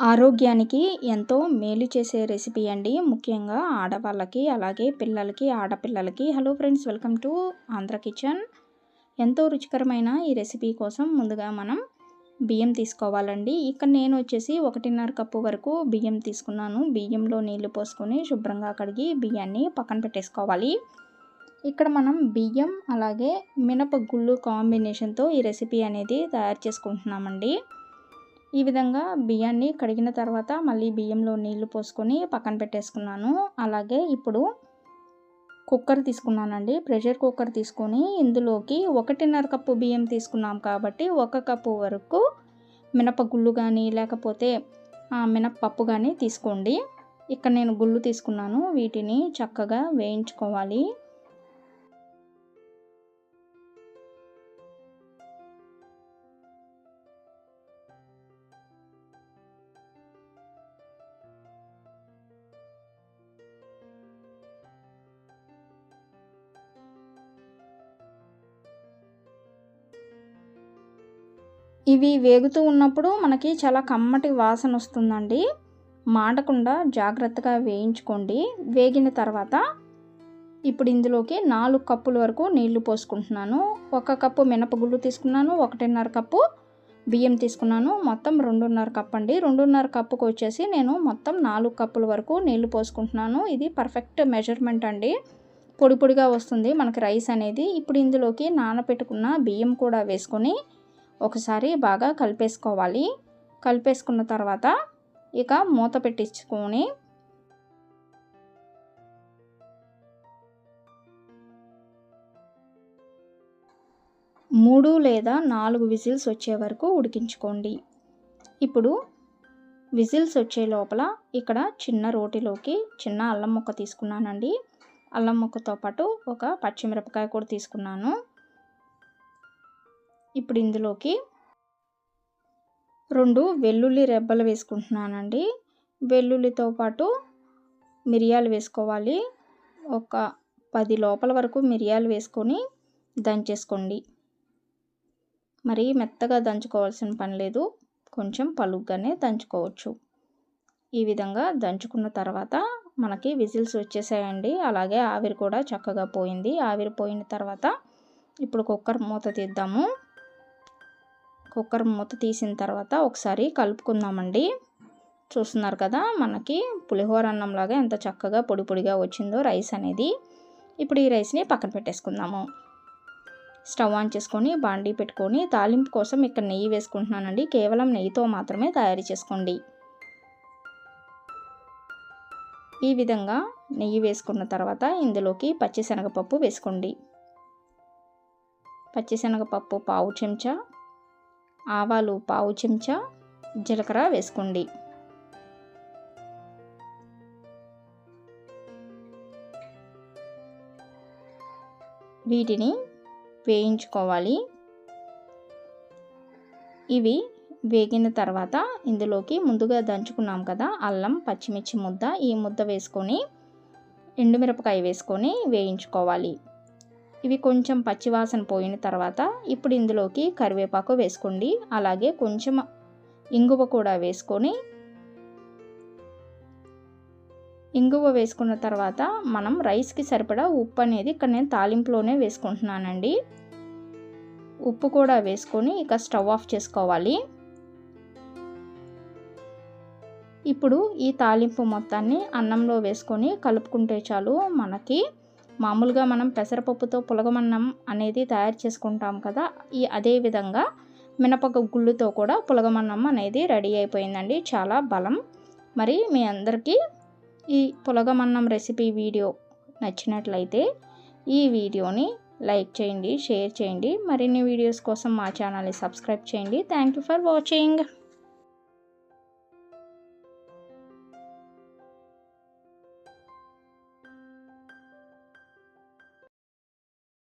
ఆరోగ్యానికి ఎంతో మేలు చేసే రెసిపీ అండి. ముఖ్యంగా ఆడవాళ్ళకి అలాగే పిల్లలకి ఆడపిల్లలకి. Hello friends welcome to Andhra kitchen. ఎంతో రుచికరమైన ఈ రెసిపీ కోసం ముందుగా మనం బియ్యం తీసుకోవాలండి. ఇక్కడ నేను వచ్చేసి ఒకటిన్నర కప్పు వరకు బియ్యం తీసుకున్నాను. బియ్యంలో నీళ్ళు పోసుకొని శుభ్రంగా కడిగి బియ్యాన్ని పక్కన పెట్టేసుకోవాలి. ఇక్కడ మనం బియ్యం అలాగే మినప గుళ్ళు కాంబినేషన్తో ఈ రెసిపీ అనేది తయారు చేసుకుంటున్నామండి. ఈ విధంగా బియ్యాన్ని కడిగిన తర్వాత మళ్ళీ బియ్యంలో నీళ్ళు పోసుకొని పక్కన పెట్టేసుకున్నాను. అలాగే ఇప్పుడు కుక్కర్ తీసుకున్నానండి. ప్రెషర్ కుక్కర్ తీసుకొని ఇందులోకి ఒకటిన్నర కప్పు బియ్యం తీసుకున్నాం కాబట్టి ఒక కప్పు వరకు మినపగుళ్ళు కానీ లేకపోతే మినప్పప్పు కానీ తీసుకోండి. ఇక్కడ నేను గుళ్ళు తీసుకున్నాను. వీటిని చక్కగా వేయించుకోవాలి. ఇవి వేగుతూ ఉన్నప్పుడు మనకి చాలా కమ్మటి వాసన వస్తుందండి. మాడకుండా జాగ్రత్తగా వేయించుకోండి. వేగిన తర్వాత ఇప్పుడు ఇందులోకి నాలుగు కప్పుల వరకు నీళ్ళు పోసుకుంటున్నాను. ఒక కప్పు మినపగుళ్ళు తీసుకున్నాను ఒకటిన్నర కప్పు బియ్యం తీసుకున్నాను. మొత్తం రెండున్నర కప్పు అండి. రెండున్నర కప్పుకు వచ్చేసి నేను మొత్తం నాలుగు కప్పుల వరకు నీళ్ళు పోసుకుంటున్నాను. ఇది పర్ఫెక్ట్ మెజర్మెంట్ అండి. పొడి పొడిగా వస్తుంది మనకి రైస్ అనేది. ఇప్పుడు ఇందులోకి నానబెట్టుకున్న బియ్యం కూడా వేసుకొని ఒకసారి బాగా కలిపేసుకోవాలి. కలిపేసుకున్న తర్వాత ఇక మూత పెట్టించుకొని మూడు లేదా నాలుగు విజిల్స్ వచ్చే వరకు ఉడికించుకోండి. ఇప్పుడు విజిల్స్ వచ్చే లోపల ఇక్కడ చిన్న రోటిలోకి చిన్న అల్లం ముక్క తీసుకున్నానండి. అల్లం ముక్కతో పాటు ఒక పచ్చిమిరపకాయ కూడా తీసుకున్నాను. ఇప్పుడు ఇందులోకి రెండు వెల్లుల్లి రెబ్బలు వేసుకుంటున్నానండి. వెల్లుల్లితో పాటు మిరియాలు వేసుకోవాలి. ఒక పది లోపల వరకు మిరియాలు వేసుకొని దంచేసుకోండి. మరి మెత్తగా దంచుకోవాల్సిన పని లేదు. కొంచెం పలుగ్గానే దంచుకోవచ్చు. ఈ విధంగా దంచుకున్న తర్వాత మనకి విజిల్స్ వచ్చేసాయండి. అలాగే ఆవిరి కూడా చక్కగా పోయింది. ఆవిరి పోయిన తర్వాత ఇప్పుడు కుక్కర్ మూత తీద్దాము. కుక్కర్ మూత తీసిన తర్వాత ఒకసారి కలుపుకుందామండి. చూస్తున్నారు కదా మనకి పులిహోర అన్నంలాగా ఎంత చక్కగా పొడి పొడిగా వచ్చిందో రైస్ అనేది. ఇప్పుడు ఈ రైస్ని పక్కన పెట్టేసుకుందాము. స్టవ్ ఆన్ చేసుకొని బాండీ పెట్టుకొని తాలింపు కోసం ఇక్కడ నెయ్యి వేసుకుంటున్నానండి. కేవలం నెయ్యితో మాత్రమే తయారు చేసుకోండి. ఈ విధంగా నెయ్యి వేసుకున్న తర్వాత ఇందులోకి పచ్చిశనగపప్పు వేసుకోండి. పచ్చిశనగపప్పు పావు చెంచా ఆవాలు పావు చెంచా జీలకర్ర వేసుకోండి. వీటిని వేయించుకోవాలి. ఇవి వేగిన తర్వాత ఇందులోకి ముందుగా దంచుకున్నాం కదా అల్లం పచ్చిమిర్చి ముద్ద ఈ ముద్ద వేసుకొని ఎండుమిరపకాయ వేసుకొని వేయించుకోవాలి. ఇవి కొంచెం పచ్చివాసన పోయిన తర్వాత ఇప్పుడు ఇందులోకి కరివేపాకు వేసుకోండి. అలాగే కొంచెం ఇంగువ కూడా వేసుకొని ఇంగువ వేసుకున్న తర్వాత మనం రైస్కి సరిపడా ఉప్పు అనేది ఇక్కడ నేను తాలింపులోనే వేసుకుంటున్నానండి. ఉప్పు కూడా వేసుకొని ఇక స్టవ్ ఆఫ్ చేసుకోవాలి. ఇప్పుడు ఈ తాలింపు మొత్తాన్ని అన్నంలో వేసుకొని కలుపుకుంటే చాలు మనకి మామూలుగా మనం పెసరపప్పుతో పులగమన్నం అనేది తయారు చేసుకుంటాం కదా ఈ అదే విధంగా మినపక గుళ్ళుతో కూడా పులగమన్నం అనేది రెడీ అయిపోయిందండి. చాలా బలం. మరి మీ అందరికీ ఈ పులగమన్నం రెసిపీ వీడియో నచ్చినట్లయితే ఈ వీడియోని లైక్ చేయండి షేర్ చేయండి. మరిన్ని వీడియోస్ కోసం మా ఛానల్ని సబ్స్క్రైబ్ చేయండి. Thank you for watching.